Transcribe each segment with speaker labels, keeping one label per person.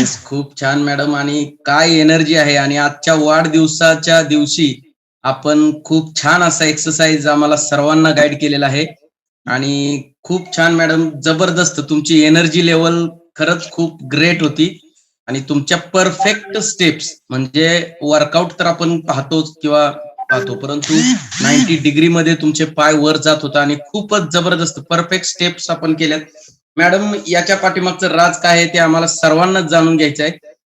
Speaker 1: Yes खूप छान madam आणि काय एनर्जी आहे? आणि आजच्या वाढदिवसाच्या दिवशी आपण खूप छान असा एक्सरसाइज आम्हाला सर्वांना गाईड केलेला आहे. आणि खूप छान मॅडम जबरदस्त तुमची एनर्जी लेवल खरंच खूप ग्रेट होती. आणि तुमच्या परफेक्ट स्टेप्स म्हणजे वर्कआउट तर आपण पाहतोच किंवा पाहतो परंतु नाईन्टी डिग्री मध्ये तुमचे पाय वर जात होता आणि खूपच जबरदस्त परफेक्ट स्टेप्स आपण केल्यात. मॅडम याच्या पाठीमागचं राज काय आहे ते आम्हाला सर्वांनाच जाणून घ्यायचं आहे.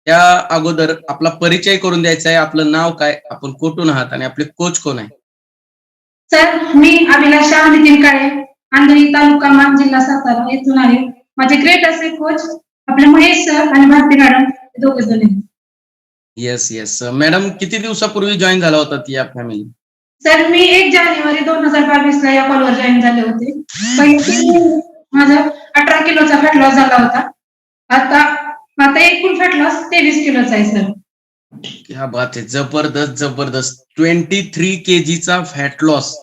Speaker 1: त्या अगोदर आपला परिचय करून द्यायचा आहे. आपलं नाव काय? आपण कुठून आहात आणि आपले कोच कोण आहे?
Speaker 2: सर मी अभिलाषा नितीन काळे आंधळी तालुका मान जिल्हा सातारा येथून आहे माझे ग्रेट असे कोच आपले महेश सर आणि भारती मॅडम दोघे जण.
Speaker 1: येस येस मॅडम किती दिवसापूर्वी जॉईन झाला होता या फॅमिली
Speaker 2: सर मी एक जानेवारी दोन हजार बावीस ला या कॉलवर जॉईन झाले होते. माझा अठरा किलोचा फॅट लॉस झाला होता. आता आता एकूण फॅट लॉस तेवीस किलोचा आहे सर
Speaker 1: क्या बात आहे. जबरदस्त जबरदस्त. Twenty three केजीचा fat loss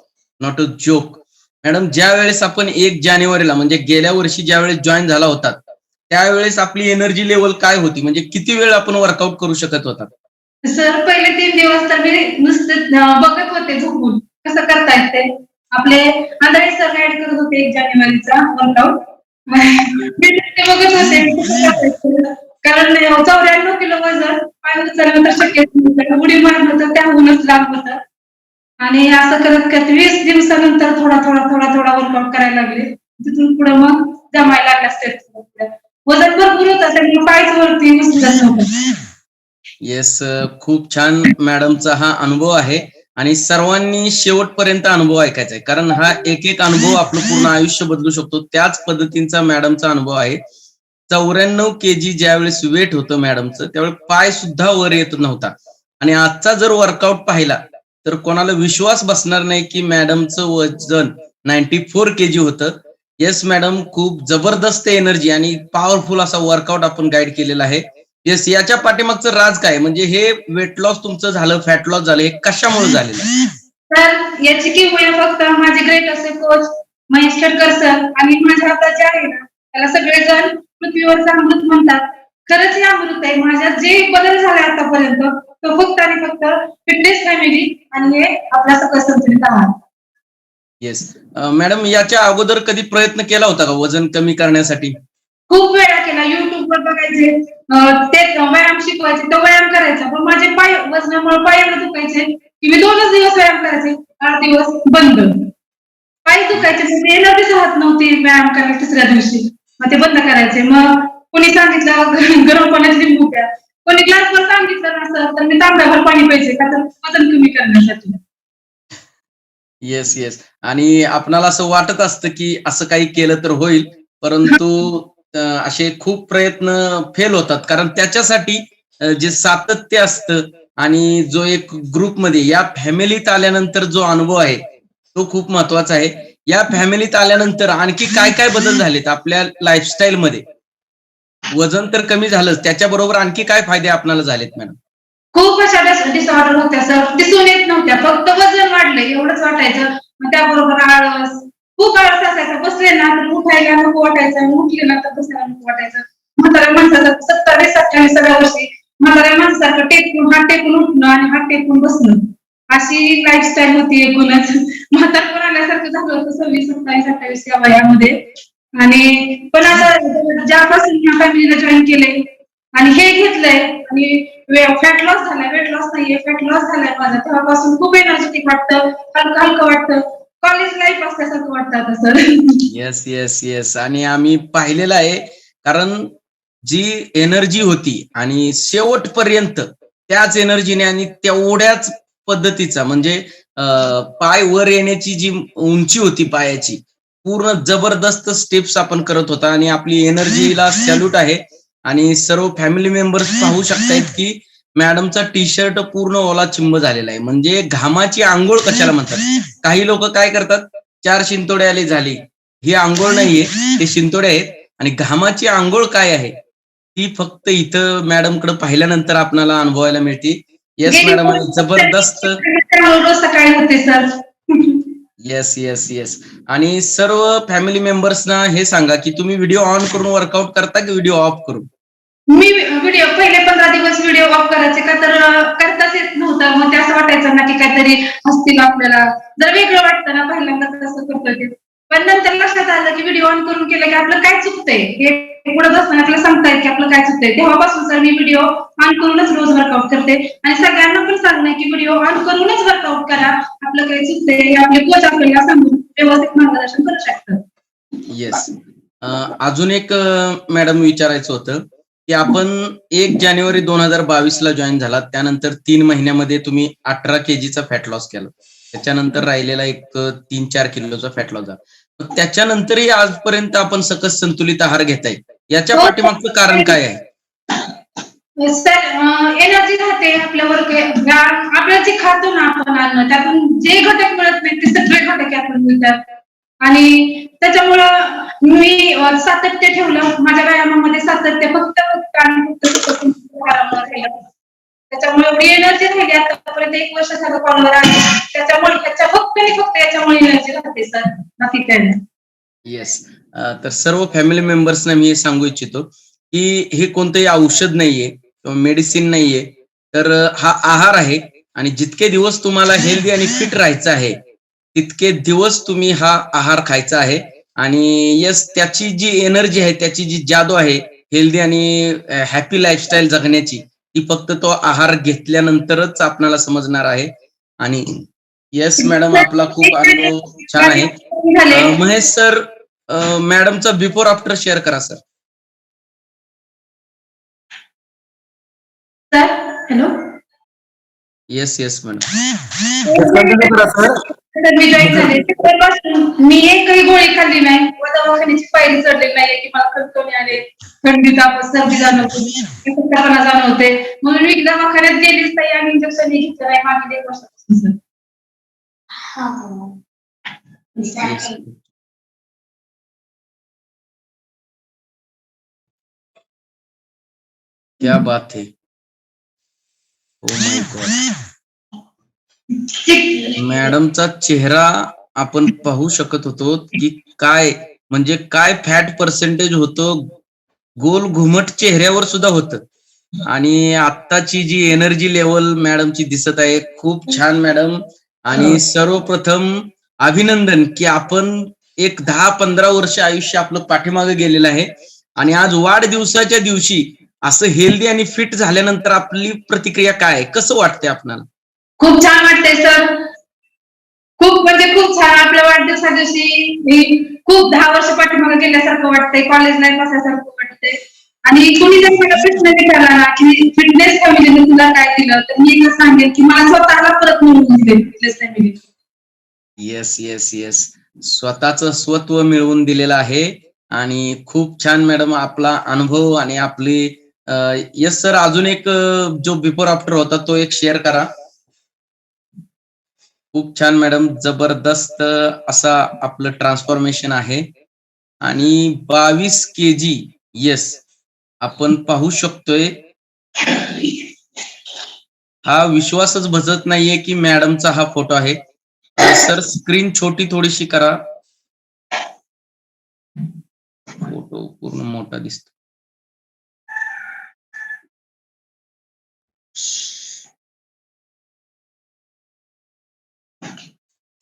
Speaker 1: not a joke madam ज्या वेळेस आपण एक जानेवारीला म्हणजे गेल्या वर्षी ज्या वेळेस जॉईन झाला होता त्यावेळेस आपली एनर्जी लेवल काय होती? म्हणजे किती वेळ आपण वर्कआउट करू शकत होता?
Speaker 2: सर पहिले तीन दिवस तर मी नुसते बघत होते झोपून. कसं करतायत ते? आपले आंधळे सर गाईड करत होते एक जानेवारीचा वर्कआउट मी ते बघत होते. कारण हो, चौऱ्याण्णव किलो वजन पाय उचललं तर शक्य उडी मारलं तर त्याहूनच लांब होतं. आणि असं करत करत वीस दिवसानंतर थोडा थोडा थोडा थोडा वर्कआउट करायला लागले. तिथून पुढे मग जमायला लागला स्टेप वजन भरपूर होत त्यामुळे पायच वरती उचलत नव्हतं.
Speaker 1: येस खूप छान मॅडमचा हा अनुभव आहे. आणि सर्वांनी शेवटपर्यंत अनुभव ऐकायचा आहे. कारण हा एक एक अनुभव आपलं पूर्ण आयुष्य बदलू शकतो. त्याच पद्धतीचा मॅडमचा अनुभव आहे. चौऱ्याण्णव के जी ज्यावेळेस वेट होतं मॅडमचं त्यावेळेस पाय सुद्धा वर येत नव्हता. आणि आजचा जर वर्कआउट पाहिला तर कोणाला विश्वास बसणार नाही की मॅडमचं वजन नाईन्टी फोर के जी होतं. येस मॅडम खूप जबरदस्त एनर्जी आणि पॉवरफुल असा वर्कआउट आपण गाईड केलेला आहे. येस याच्या पाठीमागचं राज काय? म्हणजे हे वेट लॉस तुमचं झालं फॅट लॉस झालं हे कशामुळे झालेलं आहे?
Speaker 2: तर याची किंमत फक्त माझे ग्रेट असे कोच महेश खेडकर सर आणि माझ्या हातात जे आहे ना त्याला सगळेजण पृथ्वीवरचं अमृत म्हणतात खरंच हे अमृत आहे. माझ्यात जे बदल झाले आतापर्यंत तो फक्त आणि फक्त फिटनेस फॅमिली आणि हे आपला सगळं संतुलित आहार
Speaker 1: येस मॅडम याच्या अगोदर कधी प्रयत्न केला होता का वजन कमी करण्यासाठी?
Speaker 2: खूप वेळा केला. युट्यूब वर बघायचे. ते व्यायाम शिकवायचे. तो व्यायाम करायचा. पण माझे पाय वजनामुळे पाय दुखायचे. की मी दोनच दिवस व्यायाम करायचे. आठ दिवस बंद. पाय दुखायचे. म्हणजे राहत नव्हती व्यायाम करायला तिसऱ्या दिवशी. मग ते बंद करायचे. मग कोणी सांगितलं गरम पाण्यात लिंबू प्या. कोणी ग्लासवर सांगितलं नसतं तर मी तांब्यावर पाणी प्यायचे. का तर वजन कमी करण्यासाठी.
Speaker 1: येस येस आणि आपणाला असं वाटत असतं की असं काही केलं तर होईल परंतु असे खूप प्रयत्न फेल होतात. कारण त्याच्यासाठी जे सातत्य असतं आणि जो एक ग्रुपमध्ये या फॅमिलीत आल्यानंतर जो अनुभव आहे तो खूप महत्त्वाचा आहे. या फॅमिलीत आल्यानंतर आणखी काय काय बदल झालेत आपल्या लाईफस्टाईल मध्ये? वजन तर कमी झालंच. त्याच्याबरोबर आणखी काय फायदे आपल्याला झालेत मॅडम
Speaker 2: खूप अशा डिसऑर्डर होत्या सर दिसून येत नव्हत्या. फक्त वजन वाढलं एवढंच वाटायचं. त्याबरोबर आळस खूप वेळा असायचा? बसले ना तर उठायला नको वाटायचं. उठले ना तर बसायला नको वाटायचं. म्हाताऱ्या माणसाचं सत्तावीस सगळ्या वर्षी म्हाताऱ्या माणसासारखं टेकून हात टेकून उठणं आणि हात टेकून बसणं. अशी लाईफस्टाईल होती एकूणच. म्हातारपण आल्यासारखं झालं होतं सव्वीस सत्तावीस अठ्ठावीस या वयामध्ये. आणि पण आता ज्यापासून ह्या फॅमिलीला जॉईन केले आणि हे घेतलंय आणि फॅट लॉस झालाय वेट लॉस नाहीये. फॅट लॉस झालाय माझा. तेव्हापासून खूप एनर्जेटिक वाटतं हलकं हलकं वाटतं. कॉलेज लाईफ असल्यासारखं वाटतं आता सर
Speaker 1: येस येस येस आणि आम्ही पाहिलेलं आहे कारण जी एनर्जी होती आणि शेवटपर्यंत त्याच एनर्जीने आणि तेवढ्याच पद्धतीचा म्हणजे पाय वर येण्याची जी उंची होती पायाची पूर्ण जबरदस्त स्टेप्स आपण करत होता आणि आपली एनर्जीला सॅल्यूट आहे. आणि सर्व फॅमिली मेंबर्स पाहू शकतायत की मॅडमचा टी शर्ट पूर्ण ओला चिंब झालेला आहे. म्हणजे घामाची आंघोळ कशाला म्हणतात? काही लोक काय करतात? चार शिंतोडे आले झाली. ही आंघोळ नाहीये ते शिंतोडे आहेत. आणि घामाची आंघोळ काय आहे? ती फक्त इथं मॅडमकडे पाहिल्यानंतर आपल्याला अनुभवायला मिळते येस मॅडम जबरदस्त.
Speaker 2: सकाळी होते सर.
Speaker 1: येस येस येस आणि सर्व फॅमिली मेंबर्सना हे सांगा की तुम्ही व्हिडिओ ऑन करून वर्कआउट करता की व्हिडिओ ऑफ करून?
Speaker 2: मी व्हिडिओ पहिले पंधरा दिवस व्हिडिओ ऑफ करायचे का तर करताच येत नव्हतं. मग ते असं वाटायचं ना की काहीतरी हसतील आपल्याला. जर वेगळं वाटतं ना पहिल्यांदा तसं करतोय ते. पण नंतर लक्षात आलं की व्हिडिओ ऑन करून केलं की आपलं काय चुकतंय? हे पुढे बसताना आपल्याला सांगताय की आपलं काय चुकतंय. तेव्हापासून सर मी व्हिडिओ ऑन करूनच रोज वर्कआउट करते. आणि सगळ्यांना पण सांगणं की व्हिडिओ ऑन करूनच वर्कआउट करा. आपलं काय चुकतंय हे आपले कोच आपल्याला सांगून व्यवस्थित मार्गदर्शन करू शकतात.
Speaker 1: येस अजून एक मॅडम विचारायचं होतं. की आपण एक जानेवारी दोन हजार बावीस ला जॉईन झाला त्यानंतर तीन महिन्यामध्ये तुम्ही अठरा केजीचा फॅट लॉस केला. त्याच्यानंतर राहिलेला एक तीन चार किलोचा फॅट लॉस झाला. त्याच्यानंतरही आजपर्यंत आपण सकस संतुलित आहार घेताय. याच्या
Speaker 2: हो.
Speaker 1: पाठीमागचं कारण काय आहे?
Speaker 2: सर एनर्जी राहते आपल्यावर आपल्याला जे खातो ना आपण अन्न त्यातून जे घटक मिळत नाही ते सगळे घटक यातून मिळतात. आणि त्याच्यामुळं मी सातत्य ठेवलं. माझ्या व्यायामामध्ये सातत्य फक्त फक्त आणि फक्त त्याच्यामुळे एवढी एनर्जी राहिली. आतापर्यंत एक वर्ष झालं कॉलवर आहे त्याच्यामुळे त्याच्या फक्त आणि फक्त याच्यामुळे एनर्जी राहते सर बाकी काय
Speaker 1: येस तर सर्व फॅमिली मेंबर्सना मी हे सांगू इच्छितो की हे कोणतंही औषध नाहीये किंवा मेडिसिन नाहीये तर हा आहार आहे आणि जितके दिवस तुम्हाला हेल्दी आणि फिट राहायचं आहे तितके दिवस तुम्ही हा आहार खायचा आहे. आणि यस त्याची जी एनर्जी आहे त्याची जी जादू आहे हेल्दी आणि हॅपी लाईफस्टाईल जगण्याची ती फक्त तो आहार घेतल्यानंतरच आपल्याला समजणार आहे. आणि येस मॅडम आपला खूप अनुभव छान आहे. महेश सर मॅडमचा बिफोर आफ्टर शेअर करा sir
Speaker 2: sir hello
Speaker 1: yes yes madam
Speaker 3: continue करा सर
Speaker 2: तर मी जॉईन झाले. तेव्हापासून मी एकही गोळी खाल्ली नाही. व दवाखान्याची पायरी चढलेली नाही. की मला कणकणी आले. थंडी ताप सर्दी जाणवते. एकटपणा जाणवते. म्हणून मी दवाखान्यात गेलीच नाही. आणि इंजेक्शन घेतलं नाही. मागे एक वर्षापासून
Speaker 1: क्या बात है. ओ माय गॉड मॅडमचा चेहरा आपण पाहू शकत होतो की काय म्हणजे काय फॅट पर्सेंटेज होतं गोल घुमट चेहऱ्यावर सुद्धा होतं. आणि आत्ताची जी एनर्जी लेवल मॅडमची दिसत आहे खूप छान मॅडम. आणि सर्वप्रथम अभिनंदन की आपण एक दहा पंधरा वर्ष आयुष्य आपलं पाठीमागे गेलेलं आहे. आणि आज वाढदिवसाच्या दिवशी असं हेल्दी आणि फिट झाल्यानंतर आपली प्रतिक्रिया काय आहे? कसं वाटतंय आपणाला?
Speaker 2: खूप छान वाटतंय सर खूप म्हणजे खूप छान आपल्या वाढदिवसा दिवशी. मी खूप दहा वर्ष पाठीमागे गेल्यासारखं वाटतंय कॉलेज लाईफ असल्यासारखं वाटतंय. आणि कुणी जर मला प्रश्न विचारला ना की फिटनेस फॅमिलीने तुला काय दिलं? तर मी एकच सांगेन की मला स्वतःला परत मिळवून दिले fitness family
Speaker 1: yes yes yes स्वतःच स्वत्व मिळवून दिलेलं आहे. आणि खूप छान मॅडम आपला अनुभव आणि आपली येस सर अजून एक जो बिफोर आफ्टर होता तो एक शेअर करा. खूप छान मॅडम. जबरदस्त असा आपलं ट्रान्सफॉर्मेशन आहे. आणि बावीस के जी येस आपण पाहू शकतोय. हा विश्वासच भजत नाहीये की मॅडमचा हा फोटो आहे. सर स्क्रीन छोटी थोडीशी करा फोटो पूर्ण मोठा दिसतो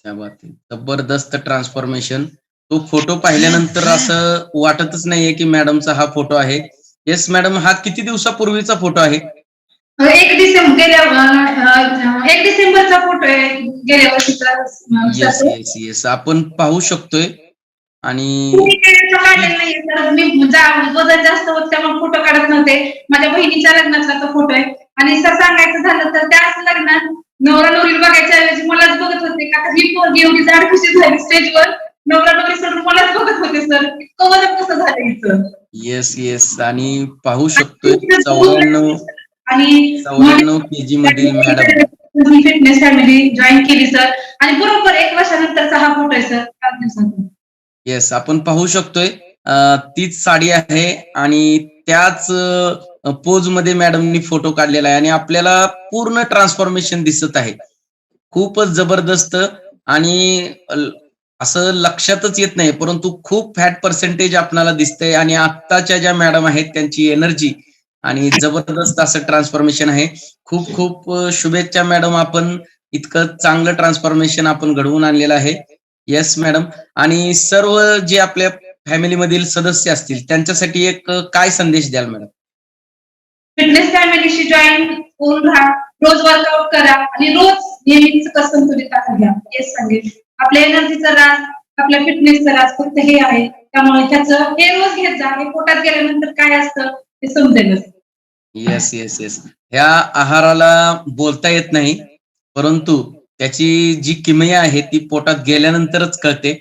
Speaker 1: क्या बात आहे. जबरदस्त ट्रान्सफॉर्मेशन तो फोटो पाहिल्यानंतर असं वाटतच नाहीये की मॅडमचा हा फोटो आहे. येस मॅडम हा किती दिवसापूर्वीचा फोटो आहे?
Speaker 2: एक डिसेंबर गेल्या एक डिसेंबरचा फोटो आहे. गेल्या
Speaker 1: येस. येस येस आपण पाहू शकतोय. आणि
Speaker 2: मी वजन जास्त होत त्यामुळे फोटो काढत नव्हते. माझ्या बहिणीच्या लग्नातला तो फोटो आहे. आणि सर सांगायचं झालं तर त्याच लग्नात नवरा नवरी बघायच्या ऐवजी मलाच बघत होते. का ही पोरगी एवढी जाड कशी झाली स्टेजवर नवरा नवरी सोडून मलाच बघत होते सर इतकं वजन कसं झालं हिचं?
Speaker 1: येस येस आणि पाहू शकतोय चौऱ्याण्णव
Speaker 2: आणि
Speaker 1: चौऱ्याण्णव के जी मधील मॅडम
Speaker 2: फिटनेस फॅमिली जॉईन केली सर आणि बरोबर एक वर्षानंतरचा हा फोटो आहे सर पाच दिवसातून
Speaker 1: येस आपण पाहू शकतोय. तीच साडी आहे आणि त्याच पोजमध्ये मॅडमनी फोटो काढलेला आहे आणि आपल्याला पूर्ण ट्रान्सफॉर्मेशन दिसत आहे. खूपच जबरदस्त आणि असं लक्षातच येत नाही परंतु खूप फॅट पर्सेंटेज आपल्याला दिसतंय आणि आत्ताच्या ज्या मॅडम आहेत त्यांची एनर्जी आणि जबरदस्त असं ट्रान्सफॉर्मेशन आहे. खूप खूप शुभेच्छा मॅडम आपण इतकं चांगलं ट्रान्सफॉर्मेशन आपण घडवून आणलेलं आहे. येस मॅडम आणि सर्व जे आपल्या फॅमिलीमधील सदस्य असतील त्यांच्यासाठी एक काय संदेश द्याल मॅडम
Speaker 2: फिटनेस फॅमिलीशी जॉईन होऊन राहा. रोज वर्कआउट करा आणि रोज नियमित संतुलित आहार घ्या. हेच सांगेल आपल्या एनर्जीचा राज आपल्या फिटनेसचा राज फक्त हे आहे त्यामुळे त्याचं हे रोज घेत जा. हे पोटात गेल्यानंतर काय असतं ते समजेलच.
Speaker 1: येस येस येस ह्या आहाराला बोलता येत नाही परंतु त्याची जी किमया आहे ती पोटात गेल्यानंतरच कळते.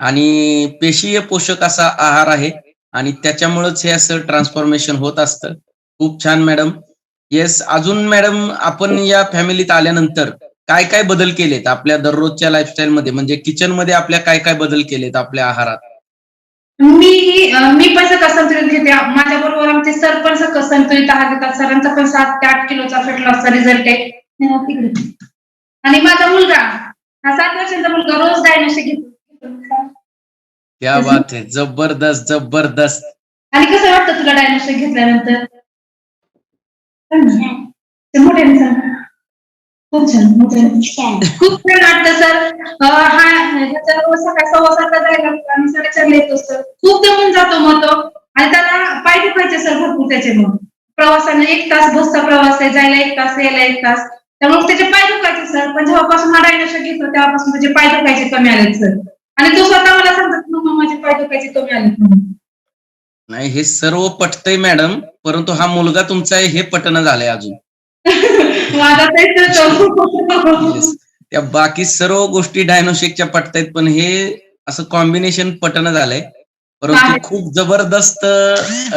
Speaker 1: आणि पेशीय पोषक असा आहार आहे आणि त्याच्यामुळेच हे असं ट्रान्सफॉर्मेशन होत असतं. खूप छान मॅडम. येस अजून मॅडम आपण या फॅमिलीत आल्यानंतर काय काय बदल केलेत आपल्या दररोजच्या लाईफस्टाईल मध्ये? म्हणजे किचनमध्ये आपल्या काय काय बदल केलेत आपल्या आहारात?
Speaker 2: मी मी पण सकाळ संतुलित घेते. माझ्या बरोबर आमचे सर पण सकाळ संतुलित आहार घेतात सरांचा पण सात ते आठ किलोचा फेट लॉसचा रिझल्ट आहे. आणि माझा मुलगा हा सात वर्षाचा मुलगा रोज डायनोशी घेतो.
Speaker 1: क्या बात आहे. जबरदस्त जबरदस्त.
Speaker 2: आणि कसं वाटतं तुला डायनोसॉर घेतल्यानंतर. खूप छान मोठ्याने खूप छान वाटतं सर. हा ह्याचा रोज सकाळ सव्वा सातला जायला साडेचारला येतो सर. खूप दमून जातो मग तो. आणि त्याला पाय दुखायचे सर भरपूर त्याचे मग. प्रवासाने एक तास बसचा प्रवास आहे. जायला एक तास यायला एक तास. त्यामुळे त्याचे पाय दुखायचे सर. पण जेव्हापासून हा डायनोसॉर घेतो तेव्हापासून त्याचे पाय दुखायचे कमी आलेत सर. आणि तो स्वतः मला सांगतात मम्मा माझे पाय दुखायचे कमी आलेत म्हणून.
Speaker 1: नाही हे सर्व पटतंय मॅडम परंतु हा मुलगा तुमचा आहे हे पटणं झालंय अजून
Speaker 2: माझा तेच होतो.
Speaker 1: Yes. त्या बाकी सर्व गोष्टी डायनोशेकच्या पटतायत पण हे असं कॉम्बिनेशन पटणं झालंय परंतु
Speaker 2: आहे.
Speaker 1: खूप जबरदस्त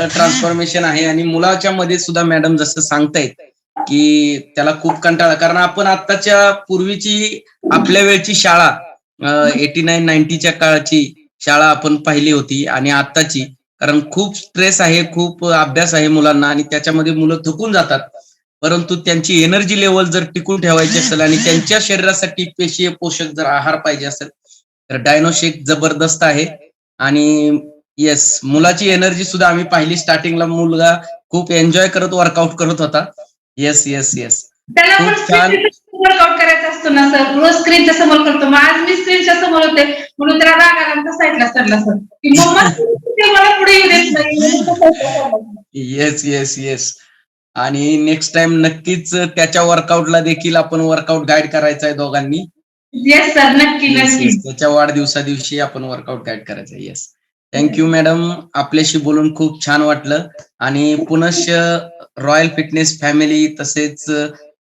Speaker 1: ट्रान्सफॉर्मेशन आहे आणि मुलाच्या मध्ये सुद्धा मॅडम जसं सांगतायत की त्याला खूप कंटाळा कारण आपण आत्ताच्या पूर्वीची आपल्या वेळची शाळा एटी नाईन नाईन्टीच्या काळाची शाळा आपण पाहिली होती आणि आत्ताची कारण खूप स्ट्रेस आहे खूप अभ्यास आहे मुलांना आणि त्याच्यामध्ये मुलं थकून जातात. परंतु त्यांची एनर्जी लेवल जर टिकून ठेवायची असेल आणि त्यांच्या शरीरासाठी पेशीय पोषक जर आहार पाहिजे असेल तर डायनोशेक जबरदस्त आहे. आणि येस मुलाची एनर्जी सुद्धा आम्ही पाहिली. स्टार्टिंगला मुलगा खूप एन्जॉय करत वर्कआउट करत होता. येस येस येस
Speaker 2: त्याला पण
Speaker 1: खूप छान.
Speaker 2: वर्कआउट करायचा असतो ना सर स्क्रीनच्या समोर करतो. मग आज मी स्क्रीनच्या समोर होते. म्हणून त्याला राग आला तो साईडला सरला सर की मम्मा ते मला पुढे येऊ देत नाही.
Speaker 1: येस येस येस आणि नेक्स्ट टाइम नक्कीच त्याच्या वर्कआउटला देखील आपण वर्कआउट गाईड करायचा आहे दोघांनी.
Speaker 2: येस सर नक्की नक्की.
Speaker 1: त्याच्या वाढदिवसा दिवशी आपण वर्कआउट गाईड करायचं येस थँक्यू मॅडम आपल्याशी बोलून खूप छान वाटलं. आणि पुनश्च रॉयल फिटनेस फॅमिली तसेच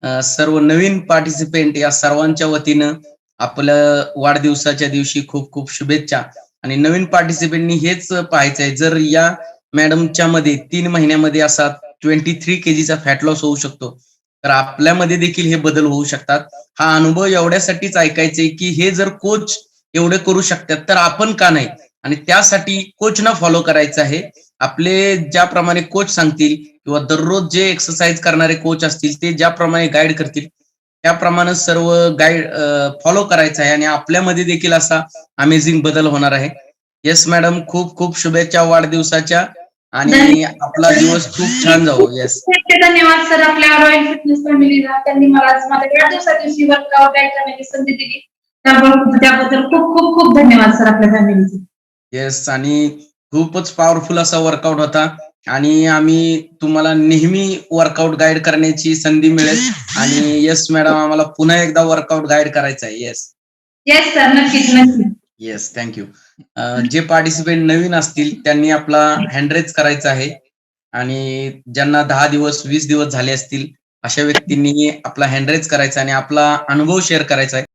Speaker 1: सर्व नवीन पार्टिसिपेंट या सर्वांच्या वतीनं आपलं वाढदिवसाच्या दिवशी खूप खूप शुभेच्छा. आणि नवीन पार्टिसिपेंटनी हेच पाहायचंय जर या मॅडमच्या मध्ये तीन महिन्यामध्ये असा ट्वेंटी थ्री केजीचा फॅट लॉस होऊ शकतो तर आपल्यामध्ये देखील हे बदल होऊ शकतात. हा अनुभव एवढ्यासाठीच ऐकायचंय की हे जर कोच एवढे करू शकतात तर आपण का नाही? आणि त्यासाठी कोचना फॉलो करायचं आहे. आपले ज्याप्रमाणे कोच सांगतील किंवा दररोज जे एक्सरसाइज करणारे कोच असतील ते ज्याप्रमाणे गाईड करतील त्याप्रमाणे सर्व गाईड फॉलो करायचं आहे आणि आपल्यामध्ये देखील असा अमेझिंग बदल होणार आहे. येस मॅडम खूप खूप शुभेच्छा वाढदिवसाच्या आणि आपला दिवस खूप छान जाऊ येस
Speaker 2: धन्यवाद सर. आपल्या रॉयल फिटनेस फॅमिलीला त्यांनी मला माझ्या दिवशी वर्कआउट करण्याची संधी दिली. त्याबद्दल खूप खूप खूप धन्यवाद सर आपल्या फॅमिलीचे
Speaker 1: येस आणि खूपच पॉवरफुल असा वर्कआउट होता. आणि आम्ही तुम्हाला नेहमी वर्कआउट गाईड करण्याची संधी मिळेल. आणि येस मॅडम आम्हाला पुन्हा एकदा वर्कआउट गाईड करायचा आहे. येस
Speaker 2: येस सर नक्कीच नक्कीच.
Speaker 1: येस थँक्यू जे पार्टिसिपेंट नवीन असतील त्यांनी आपला हँडरेज करायचा आहे. आणि ज्यांना दहा दिवस वीस दिवस झाले असतील अशा व्यक्तींनी आपला हँडरेज करायचा आणि आपला अनुभव शेअर करायचा आहे.